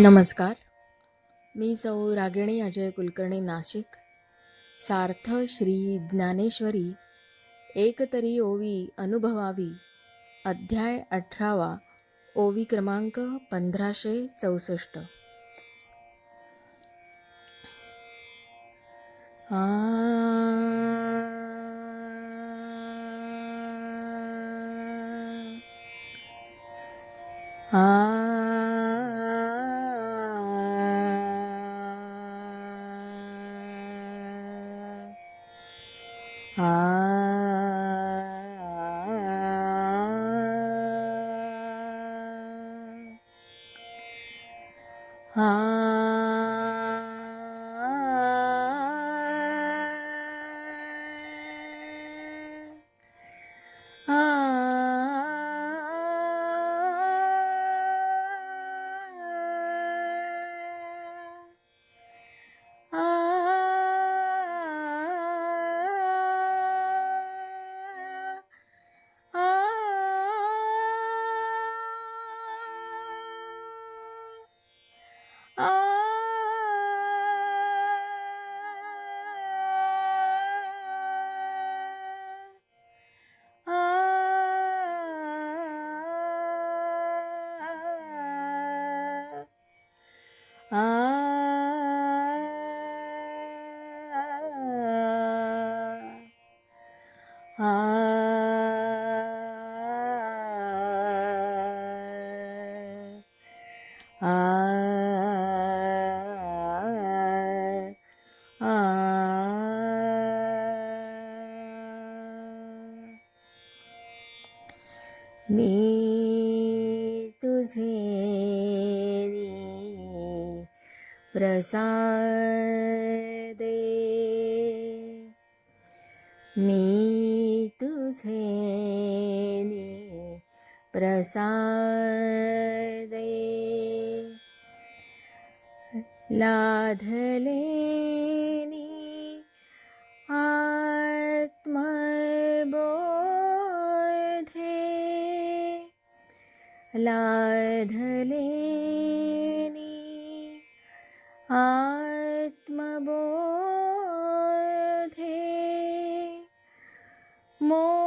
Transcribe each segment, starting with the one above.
नमस्कार. मी सौ रागिणी अजय कुलकर्णी नाशिक. सार्थ श्री ज्ञानेश्वरी एकतरी ओवी अनुभवावी. अध्याय अठरावा ओवी क्रमांक पंधराशे चौसष्ट. आ. आ. मी तुझे प्रसादे मी तुझे प्रसादे लाधलेनी आत्मबोधे। लाधलेनी आत्मबोधे। मोहाचे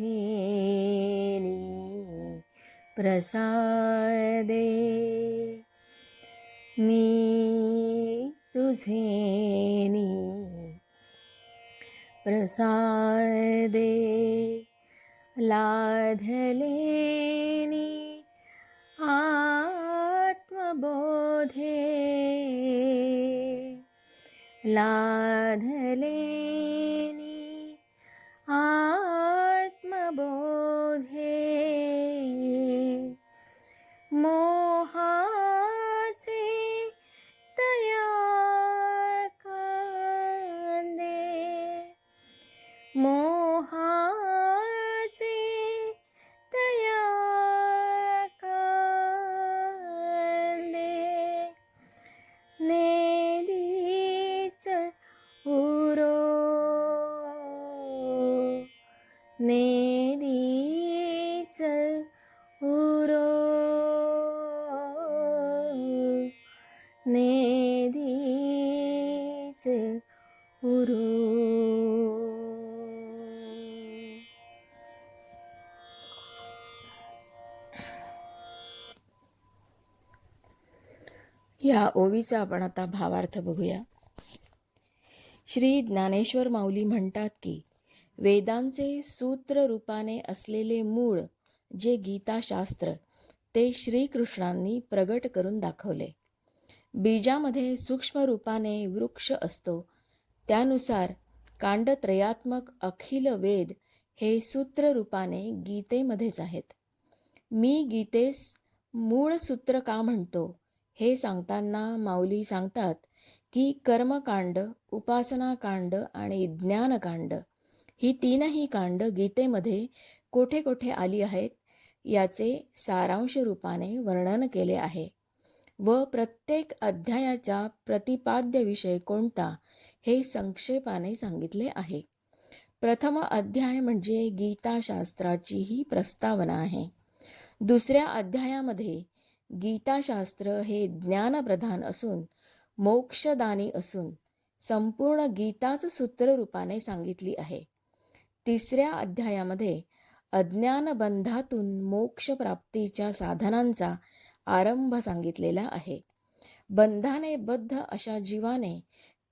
मी प्रसादे. मी तुझेनी प्रसादे लाधलेनी आत्मबोधे. लाधलेनी नेदीच उरू या ओवीचा आपण आता भावार्थ बघूया. श्री ज्ञानेश्वर माऊली म्हणतात की वेदांचे सूत्र रूपाने असलेले मूळ जे गीताशास्त्र ते श्रीकृष्णांनी प्रगट करून दाखवले. बीजामध्ये सूक्ष्म रूपाने वृक्ष असतो. त्यानुसार कांडत्रयात्मक अखिल वेद हे सूत्र रूपाने गीतेमध्येच आहेत. मी गीतेस मूळ सूत्र का म्हणतो? हे सांगताना माऊली सांगतात की कर्मकांड उपासनाकांड आणि ज्ञानकांड ही तीनही कांड गीतेमध्ये कोठे कोठे आली आहेत याचे सारांश रूपाने वर्णन केले आहे. व प्रत्येक अध्यायाचा प्रतिपाद्य विषय कोणता हे संक्षेपाने सांगितले आहे. प्रथम अध्याय म्हणजे गीताशास्त्राची ही प्रस्तावना आहे. दुसऱ्या अध्यायामध्ये गीताशास्त्र हे ज्ञानप्रधान असून मोक्षदानी असून संपूर्ण गीताच सूत्ररूपाने सांगितली आहे. तिसऱ्या अध्यायामध्ये अज्ञानबंधातून मोक्षप्राप्तीच्या साधनांचा आरंभ सांगितलेला आहे. बंधाने बद्ध अशा जीवाने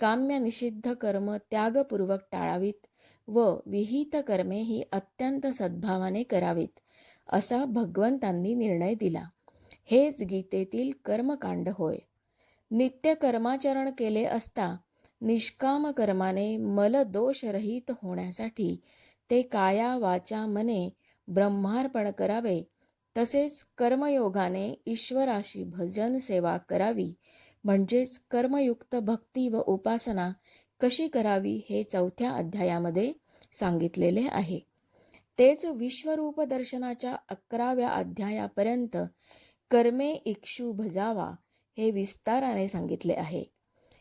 काम्य निषिद्ध कर्म त्यागपूर्वक टाळावीत व विहित कर्मे ही अत्यंत सद्भावाने करावीत असा भगवंतांनी निर्णय दिला. हेच गीतेतील कर्मकांड होय. नित्य कर्माचरण केले असता निष्काम कर्माने मल दोषरहित होण्यासाठी ते काया वाचा मने ब्रह्मार्पण करावे तसेच कर्मयोगाने ईश्वराशी भजन सेवा करावी म्हणजेच कर्मयुक्त भक्ती व उपासना कशी करावी हे चौथ्या अध्यायामध्ये सांगितलेले आहे. तेच विश्वरूप दर्शनाच्या अकराव्या अध्यायापर्यंत कर्मे इक्षू भजावा हे विस्ताराने सांगितले आहे.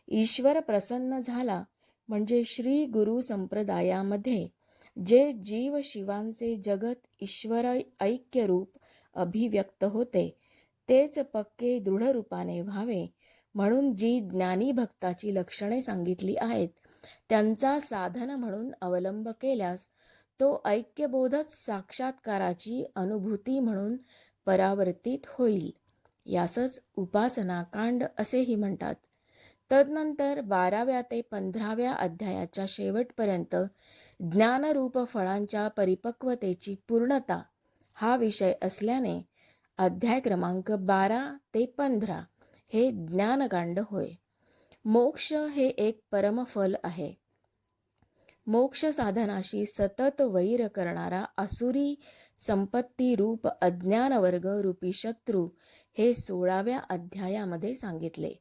ईश्वर प्रसन्न झाला म्हणजे श्री गुरु संप्रदायामध्ये जे जीव शिवांचे जगत ईश्वर ऐक्यरूप अभिव्यक्त होते. तेच पक्के दृढ रूपाने व्हावे म्हणून जी ज्ञानी भक्ताची लक्षणे सांगितली आहेत त्यांचा साधन म्हणून अवलंब केल्यास तो ऐक्यबोधच साक्षात्काराची अनुभूती म्हणून परावर्तित होईल. यासच उपासना कांड असेही म्हणतात. तदनंतर बाराव्या ते पंधराव्या अध्यायाच्या शेवटपर्यंत ज्ञानरूप फळांच्या परिपक्वतेची पूर्णता हा विषय असल्याने अध्याय क्रमांक बारा ते पंधरा हे ज्ञानकांड होय. मोक्ष हे एक परमफल आहे. मोक्ष साधनाशी सतत वैर करणारा आसुरी संपत्ती रूप अज्ञान वर्ग रूपी शत्रू हे सोळाव्या अध्यायामध्ये सांगितले.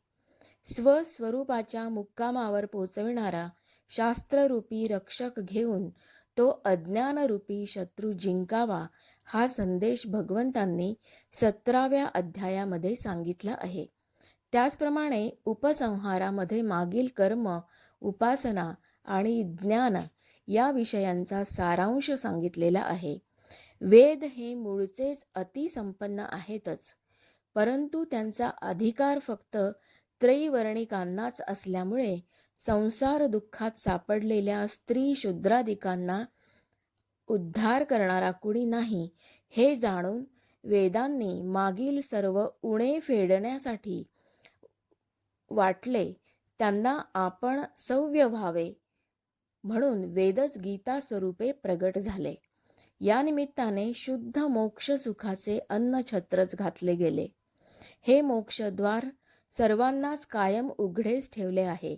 स्वस्वरूपाच्या मुक्कामावर पोचविणारा शास्त्ररूपी रक्षक घेऊन तो अज्ञानरूपी शत्रू जिंकावा हा संदेश भगवंतांनी सतराव्या अध्यायामध्ये सांगितला आहे. त्याचप्रमाणे उपसंहारामध्ये मागील कर्म उपासना आणि ज्ञान या विषयांचा सारांश सांगितलेला आहे. वेद हे मूळचेच अतिसंपन्न आहेतच परंतु त्यांचा अधिकार फक्त त्रैवर्णिकांनाच असल्यामुळे संसार दुःखात सापडलेल्या स्त्री शूद्राधिकांना उद्धार करणारा कुणी नाही हे जाणून वेदांनी मागील सर्व उणे फेडण्यासाठी वाटले त्यांना आपण सव्य व्हावे म्हणून वेदच गीता स्वरूपे प्रगट झाले. या निमित्ताने शुद्ध मोक्ष सुखाचे अन्न छत्रच घातले गेले. हे मोक्षद्वार सर्वांनाच कायम उघडेच ठेवले आहे.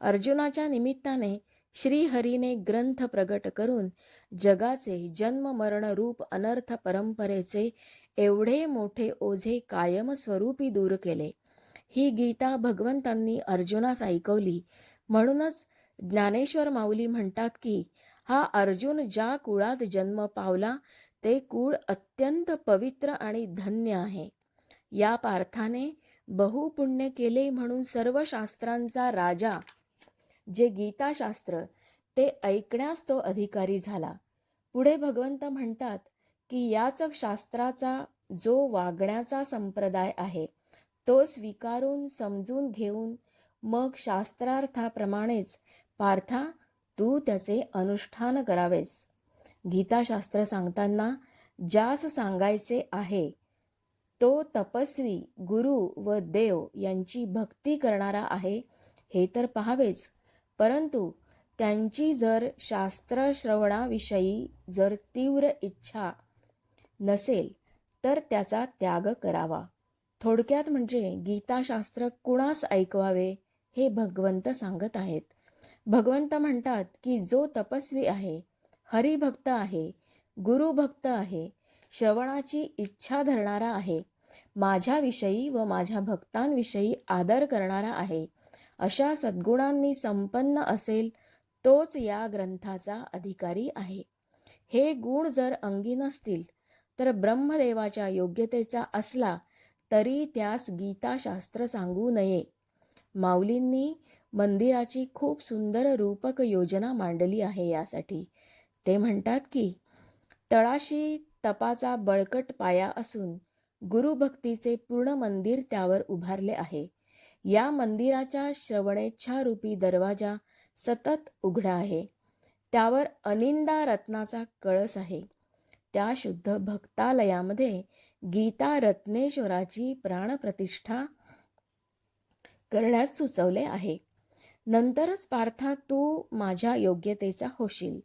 अर्जुनाच्या निमित्ताने श्रीहरीने ग्रंथ प्रगट करून जगाचे जन्म मरण रूप अनर्थ परंपरेचे एवढे मोठे ओझे कायमस्वरूपी दूर केले. ही गीता भगवंतांनी अर्जुनास ऐकवली. म्हणूनच ज्ञानेश्वर माऊली म्हणतात की हा अर्जुन ज्या कुळात जन्म पावला ते कुळ अत्यंत पवित्र आणि धन्य आहे. या पार्थाने बहुपुण्य केले म्हणून सर्व शास्त्रांचा राजा जे गीताशास्त्र ते ऐकण्यास तो अधिकारी झाला. पुढे भगवंत म्हणतात की याच शास्त्राचा जो वागण्याचा संप्रदाय आहे तो स्वीकारून समजून घेऊन मग शास्त्रार्थाप्रमाणेच पार्था तू त्याचे अनुष्ठान करावेस. गीताशास्त्र सांगताना ज्यास सांगायचे आहे तो तपस्वी गुरु व देव यांची भक्ती करणारा आहे हे तर पहावेच. परंतु त्यांची जर शास्त्रश्रवणाविषयी जर तीव्र इच्छा नसेल तर त्याचा त्याग करावा. थोडक्यात म्हणजे गीताशास्त्र कुणास ऐकवावे हे भगवंत सांगत आहेत. भगवंत म्हणतात की जो तपस्वी आहे हरिभक्त आहे गुरुभक्त आहे श्रवणाची इच्छा धरणारा आहे माझ्याविषयी व माझ्या भक्तांविषयी आदर करणारा आहे अशा सद्गुणांनी संपन्न असेल तोच या ग्रंथाचा अधिकारी आहे. हे गुण जर अंगी नसतील तर ब्रह्मदेवाच्या योग्यतेचा असला तरी त्यास गीताशास्त्र सांगू नये. माऊलींनी मंदिराची खूप सुंदर रूपक योजना मांडली आहे यासाठी. ते म्हणतात की तळाशी तपाचा बळकट पाया असून गुरुभक्तीचे पूर्ण मंदिर त्यावर उभारले आहे. या मंदिराच्या श्रवणेच्छारूपी दरवाजा सतत उघडा आहे. त्यावर अनिंदा रत्नाचा कळस आहे. त्या शुद्ध भक्तालयामध्ये गीता रत्नेश्वराची प्राणप्रतिष्ठा करण्यास सुचवले आहे. नंतरच पार्था तू माझ्या योग्यतेचा होशील.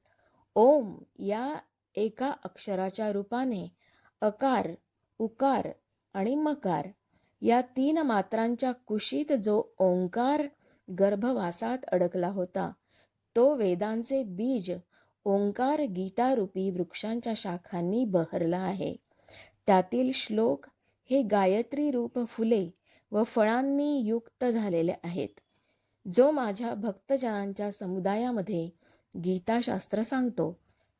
ओम या एका अक्षराच्या रूपाने अकार उकार आणि मकार या तीन मात्रांच्या कुशीत जो ओंकार गर्भवासात अडकला होता तो वेदांचे बीज ओंकार गीतारूपी वृक्षांच्या शाखांनी बहरला आहे. त्यातील श्लोक हे गायत्री रूप फुले व फळांनी युक्त झालेले आहेत. जो माझ्या भक्तजनांच्या समुदायामध्ये गीताशास्त्र सांगतो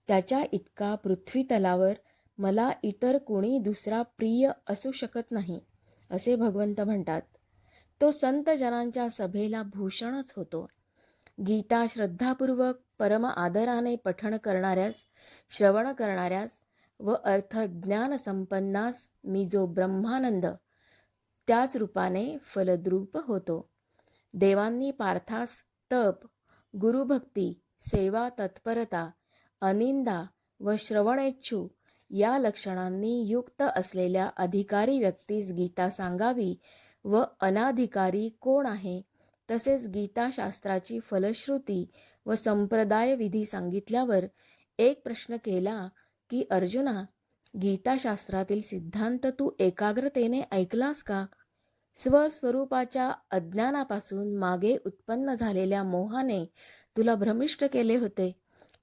त्याच्या इतका पृथ्वी तलावर मला इतर कोणी दुसरा प्रिय असू शकत नाही. असे भगवंत म्हणतात तो संत जनांच्या सभेला भूषणच होतो. गीता श्रद्धापूर्वक परम आदराने पठण करणाऱ्यास श्रवण करणाऱ्यास व अर्थज्ञान संपन्नास मी जो ब्रह्मानंद त्याच रूपाने फलद्रूप होतो. देवांनी पार्थास तप गुरुभक्ती सेवा तत्परता अनिंदा व श्रवणेच्छू या लक्षणांनी युक्त असलेल्या अधिकारी व्यक्तीस गीता सांगावी व अनाधिकारी कोण आहे? तसेच गीताशास्त्राची फलश्रुती व संप्रदाय विधी सांगितल्यावर एक प्रश्न केला की अर्जुना गीताशास्त्रातील सिद्धांत तू एकाग्रतेने ऐकलास का? स्वस्वरूपाच्या अज्ञानापासून मागे उत्पन्न झालेल्या मोहाने तुला भ्रमिष्ट केले होते.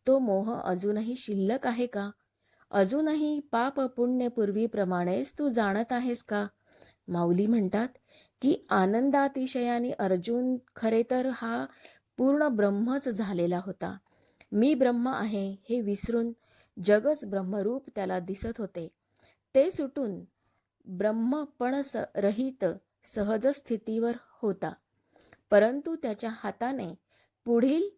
तो मोह अजूनही शिल्लक आहे का? अजूनही पाप पुण्य पूर्वीप्रमाणेच तू जाणत आहेस का? माऊली म्हणतात की आनंदातिशयाने अर्जुन खरे तर हा पूर्ण ब्रह्मच झालेला होता. मी ब्रह्म आहे हे विसरून जगच ब्रह्मरूप त्याला दिसत होते. ते सुटून ब्रह्मपण स रहित सहज स्थितीवर होता. परंतु त्याच्या हाताने पुढील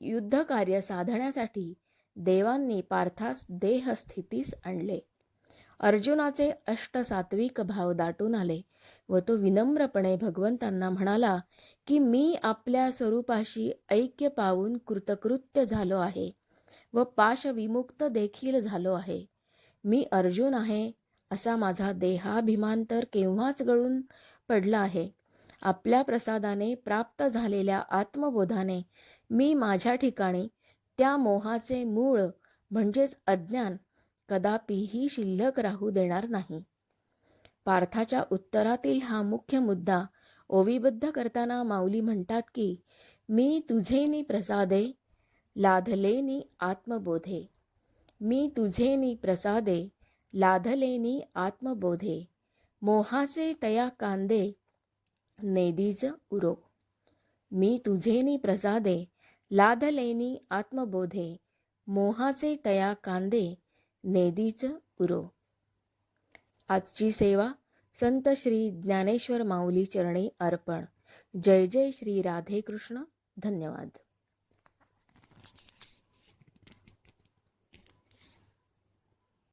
युद्धकार्य साधण्यासाठी देवांनी पार्थास देहस्थितीस आणले. अर्जुनाचे अष्टसात्विक भाव दाटून आले व तो विनम्रपणे भगवंतांना म्हणाला की मी आपल्या स्वरूपाशी ऐक्य पावून कृतकृत्य झालो आहे व पाशविमुक्त देखील झालो आहे. मी अर्जुन आहे असा माझा देहाभिमान तर केव्हाच गळून पडला आहे. आपल्या प्रसादाने प्राप्त झालेल्या आत्मबोधाने मी माझ्या ठिकाणी त्या मोहाचे मूळ म्हणजेच अज्ञान कदापिही शिल्लक राहू देणार नाही. पार्थाच्या उत्तरातील हा मुख्य मुद्दा ओविबद्ध करताना माऊली म्हणतात की मी तुझेनी प्रसादे लाधलेनी आत्मबोधे. मी तुझेनी प्रसादे लाधलेनी आत्मबोधे. मोहाचे तया कांदे नेदीज उरो. मी तुझेनी प्रसादे लाधलेनी आत्मबोधे मोहाचे तया कांदे नेदीच उरो. आजची सेवा संत श्री ज्ञानेश्वर माऊली चरणी अर्पण. जय जय श्री राधे कृष्ण धन्यवाद.